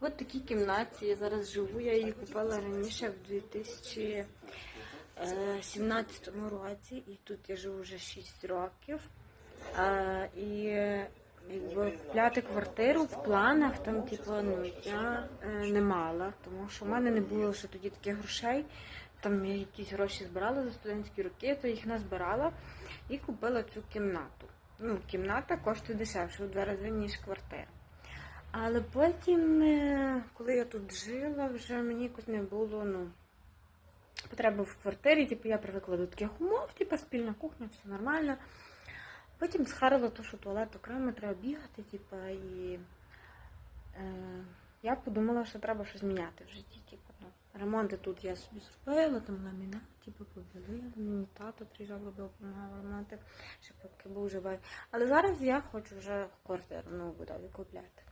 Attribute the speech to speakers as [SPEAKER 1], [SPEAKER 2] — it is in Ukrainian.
[SPEAKER 1] От такій кімнаті я зараз живу. Я її купила раніше в 2017 році, і тут я живу вже 6 років. Е, І якби купляти квартиру в планах там, типу, ну я е, не мала, тому що в мене не було ще тоді таких грошей. Там я якісь гроші збирала за студентські роки, то їх назбирала і купила цю кімнату. Ну, кімната коштує дешевше у два рази, ніж квартира. Але потім, е, коли я тут жила, вже мені якось не було ну, потреби в квартирі. Типу, я привикла до таких умов, типу, спільна кухня, все нормально. Потім схарила те, що туалет окремо треба бігати, типу, і е, я подумала, що треба щось зміняти в житті. Типу, ну, ремонти тут я собі зробила, там ламінат, типу, побіли. Мені тато приїжджав, робив, допомагав ремонти, ще поки був живий. Але зараз я хочу вже квартиру нову далі купляти.